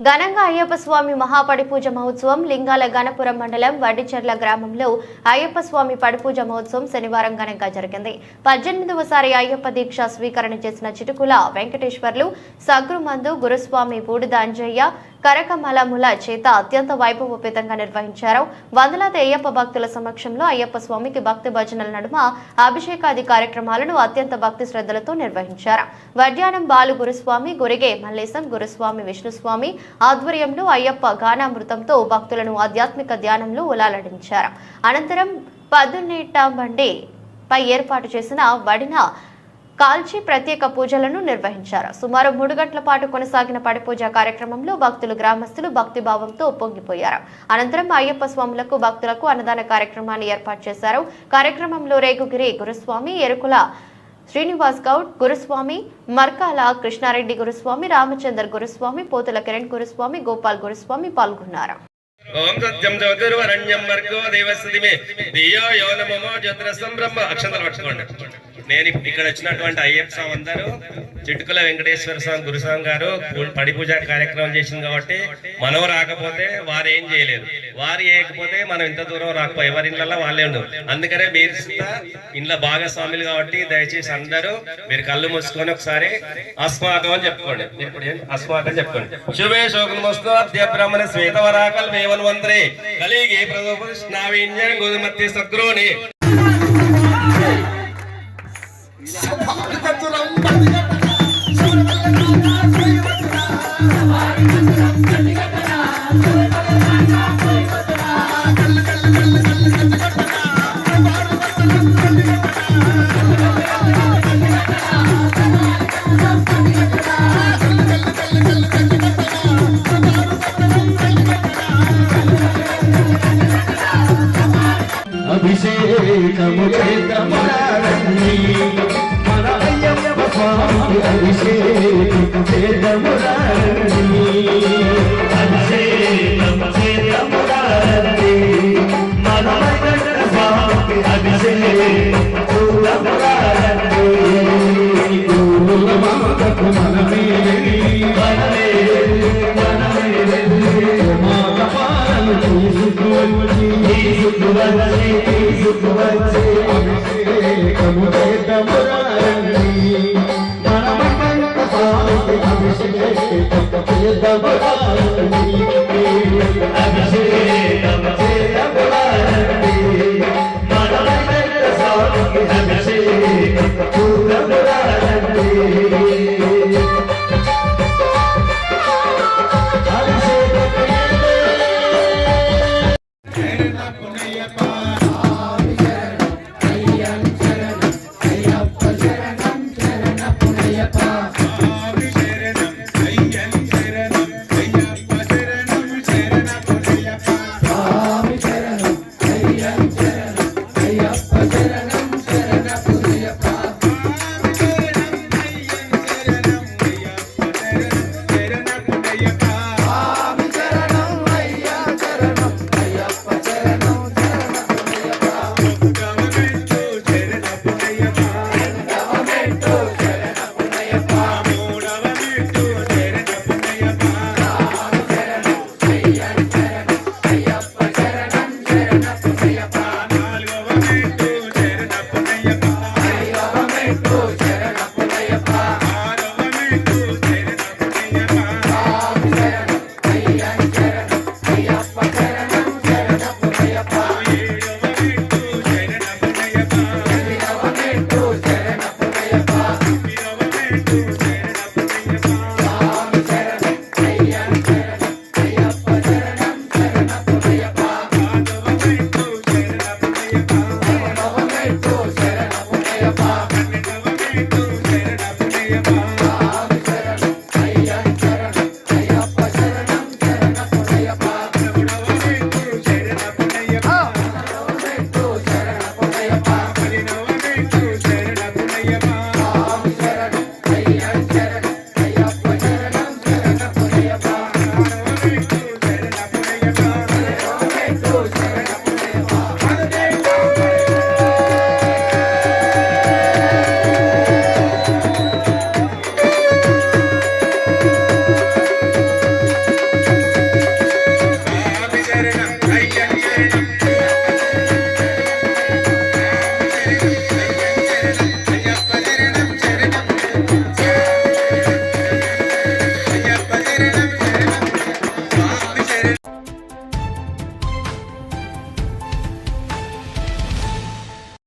ఘనంగా అయ్యప్ప స్వామి మహాపడిపూజ మహోత్సవం లింగాల గణపురం మండలం వడ్డిచెర్ల గ్రామంలో అయ్యప్ప స్వామి పడిపూజ మహోత్సవం శనివారం ఘనంగా జరిగింది. పద్దెనిమిదవసారి అయ్యప్ప దీక్ష స్వీకరణ చేసిన చిటుకుల వెంకటేశ్వర్లు సగ్రుమందు గురుస్వామి బూడిద అంజయ్య కరకమలముల చేత అత్యంత వైభవోపేతంగా నిర్వహించారు. వందలాది అయ్యప్ప భక్తుల సమక్షంలో అయ్యప్ప స్వామికి భక్తి భజనల నడుమ అభిషేకాది కార్యక్రమాలను అత్యంత భక్తి శ్రద్ధలతో నిర్వహించారు. వడ్యానం బాలు గురుస్వామి గురిగే మల్లేశం గురుస్వామి విష్ణుస్వామి ఆధ్వర్యంలో అయ్యప్ప గానామృతంతో భక్తులను ఆధ్యాత్మిక ధ్యానంలో ఉలాలడించారు. అనంతరం పదునేట బండి పై ఏర్పాటు చేసిన వడిన కాల్చి ప్రత్యేక పూజలను నిర్వహించారు. సుమారు మూడు గంటల పాటు కొనసాగిన పడిపూజ కార్యక్రమంలో భక్తులు గ్రామస్తులు భక్తిభావంతో ఉప్పొంగిపోయారు అనంతరం అయ్యప్ప స్వాములకు భక్తులకు అన్నదాన కార్యక్రమాన్ని ఏర్పాటు చేశారు. కార్యక్రమంలో రేగుగిరి గురుస్వామి ఎరుకుల శ్రీనివాస్ గౌడ్ గురుస్వామి మర్కాల కృష్ణారెడ్డి గురుస్వామి రామచందర్ గురుస్వామి పోతుల కిరణ్ గురుస్వామి గోపాల్ గురుస్వామి పాల్గొన్నారు. ఓం సత్యం జ్యోతిర్వరణ్యం దియో యో నమో అక్షంతలు పట్టుకోండి. నేను ఇక్కడ వచ్చినటువంటి అయ్యప్ప స్వామి అందరూ చిట్టుకుల వెంకటేశ్వర స్వామి గురుస్వామి గారు పడి పూజ కార్యక్రమం చేసింది కాబట్టి మనం రాకపోతే వారు ఏం చేయలేదు. వారు చేయకపోతే మనం ఇంత దూరం రాకపోయి ఎవరి ఇళ్ళల్లో వాళ్ళే ఉండవు అందుకనే మీరు ఇంట్లో భాగస్వాములు కాబట్టి దయచేసి అందరూ మీరు కళ్ళు మూసుకొని ఒకసారి అస్మాకం అని చెప్పుకోండి. ఇప్పుడు అస్మాకం చెప్పుకోండి. శుభే శోకం వస్తు అద్య బ్రహ్మణ శ్వేతవరాకల్ వేవన్ మంత్రి కలిగి ప్రదోపృష్ణావీన్యం గోధుమత్తి సద్రోని స్వామి అభిషేకము చేద్దామురారండి అభిషేకము చేద్దామురారండి మన అయ్యప్ప స్వామి అభిషేకము చూడమురారండి పూల మాతకు మనమే మనమే మనమే మాత తీసుకువచ్చి తీసుకువచ్చి తీసుకువచ్చి అభిషేకము Yeah.